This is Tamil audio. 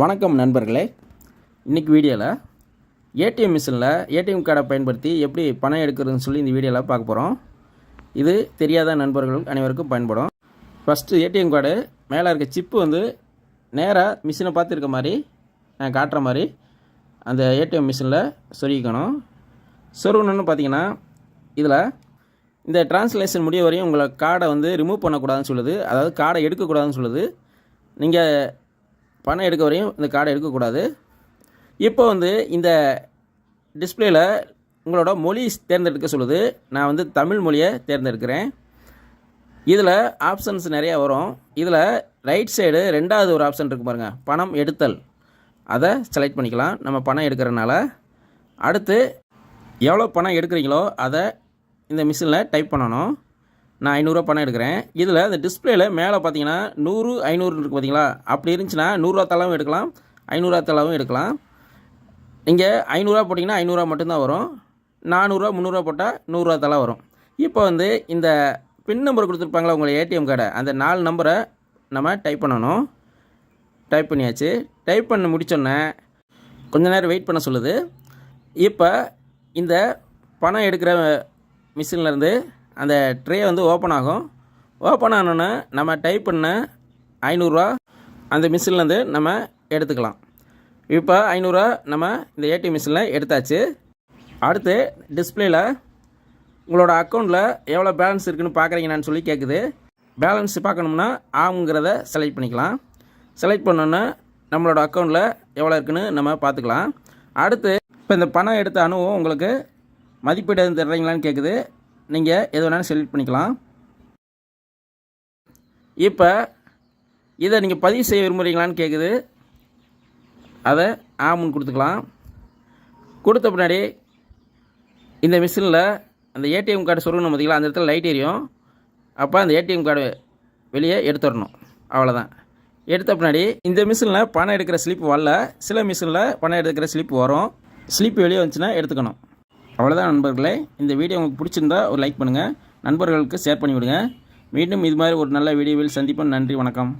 வணக்கம் நண்பர்களே. இன்றைக்கி வீடியோவில் ஏடிஎம் மிஷினில் ஏடிஎம் கார்டை பயன்படுத்தி எப்படி பணம் எடுக்கிறதுன்னு சொல்லி இந்த வீடியோவில் பார்க்க போகிறோம் இது தெரியாத நண்பர்கள் அனைவருக்கும் பயன்படும். ஃபஸ்ட்டு ஏடிஎம் கார்டு மேலே இருக்க சிப்பு வந்து நேராக மிஷினை பார்த்துருக்க மாதிரி நான் காட்டுற மாதிரி அந்த ஏடிஎம் மிஷினில் சொருகிக்கணும். சொருகணுன்னு பார்த்தீங்கன்னா இதில் இந்த டிரான்ஸ்லேஷன் முடிய வரையும் உங்களை கார்டை வந்து ரிமூவ் பண்ணக்கூடாதுன்னு சொல்லுது. அதாவது கார்டை எடுக்கக்கூடாதுன்னு சொல்லுது. நீங்கள் பணம் எடுக்க வரையும் இந்த கார்டை எடுக்கக்கூடாது. இப்போ வந்து இந்த டிஸ்பிளேயில் உங்களோட மொழி தேர்ந்தெடுக்க சொல்லுது. நான் வந்து தமிழ் மொழியை தேர்ந்தெடுக்கிறேன். இதில் ஆப்ஷன்ஸ் நிறையா வரும். இதில் ரைட் சைடு ரெண்டாவது ஒரு ஆப்ஷன் இருக்கு பாருங்கள் பணம் எடுத்தல். அதை செலக்ட் பண்ணிக்கலாம். நம்ம பணம் எடுக்கிறனால. அடுத்து எவ்வளோ பணம் எடுக்கிறீங்களோ அதை இந்த மிஷினில் டைப் பண்ணணும். நான் ஐநூறுரூவா பணம் எடுக்கிறேன். இதில் அந்த டிஸ்பிளேயில் மேலே பார்த்தீங்கன்னா நூறு ஐநூறு இருக்குது பார்த்தீங்களா அப்படி இருந்துச்சுன்னா நூறுரூவா தலாவும் எடுக்கலாம் ஐநூறுரூவா தலாவும் எடுக்கலாம். இங்கே ஐநூறுரூவா போட்டிங்கன்னா ஐநூறுரூவா மட்டும்தான் வரும். நானூறுரூவா முந்நூறுரூவா போட்டால் நூறுரூவா தலா வரும். இப்போ வந்து இந்த பின் நம்பர் கொடுத்துருப்பாங்களா உங்களை ஏடிஎம் கார்டை அந்த நாலு நம்பரை நம்ம டைப் பண்ணணும். டைப் பண்ணியாச்சு. டைப் பண்ண முடித்தோன்னே கொஞ்ச நேரம் வெயிட் பண்ண சொல்லுது. இப்போ இந்த பணம் எடுக்கிற மிஷின்லேருந்து அந்த ட்ரே வந்து ஓப்பன் ஆகும். ஓப்பன் ஆனோன்னே நம்ம டைப் பண்ண ஐநூறுரூவா அந்த மிஷின்லேருந்து நம்ம எடுத்துக்கலாம். இப்போ ஐநூறுரூவா நம்ம இந்த ஏடிஎம் மிஷினில் எடுத்தாச்சு. அடுத்து டிஸ்பிளேயில் உங்களோட அக்கௌண்ட்டில் எவ்வளோ பேலன்ஸ் இருக்குதுன்னு பார்க்குறீங்கன்னு சொல்லி கேட்குது பேலன்ஸ் பார்க்கணும்னா ஆம்ங்கிறத செலக்ட் பண்ணிக்கலாம். செலக்ட் பண்ணோன்னே நம்மளோட அக்கௌண்ட்டில் எவ்வளோ இருக்குன்னு நம்ம பார்த்துக்கலாம் அடுத்து இப்போ இந்த பணம் எடுத்த அனுபவம் உங்களுக்கு மதிப்பீடு எதுவும் தர்றீங்களான்னு கேட்குது நீங்கள் எது வேணாலும் செலக்ட் பண்ணிக்கலாம். இப்போ இதை நீங்கள் பதிவு செய்ய விரும்புகிறீங்களான்னு கேட்குது அதை ஆமுன்னு கொடுத்துக்கலாம். கொடுத்த பின்னாடி இந்த மிஷினில் அந்த ஏடிஎம் கார்டு சொருகணும் பார்த்தீங்களா அந்த இடத்துல லைட் எரியும். அப்போ அந்த ஏடிஎம் கார்டு வெளியே எடுத்துடணும். அவ்வளோதான் எடுத்த பின்னாடி இந்த மிஷினில் பணம் எடுக்கிற ஸ்லிப் வரல. சில மிஷினில் பணம் எடுக்கிற ஸ்லிப் வரும். ஸ்லிப் வெளியே வந்துச்சுன்னா எடுத்துக்கணும். அவ்வளோதான் நண்பர்களே. இந்த வீடியோ உங்களுக்கு பிடிச்சிருந்தா ஒரு லைக் பண்ணுங்கள் நண்பர்களுக்கு ஷேர் பண்ணி விடுங்க மீண்டும் இது மாதிரி ஒரு நல்ல வீடியோவில் சந்திப்போம். நன்றி வணக்கம்.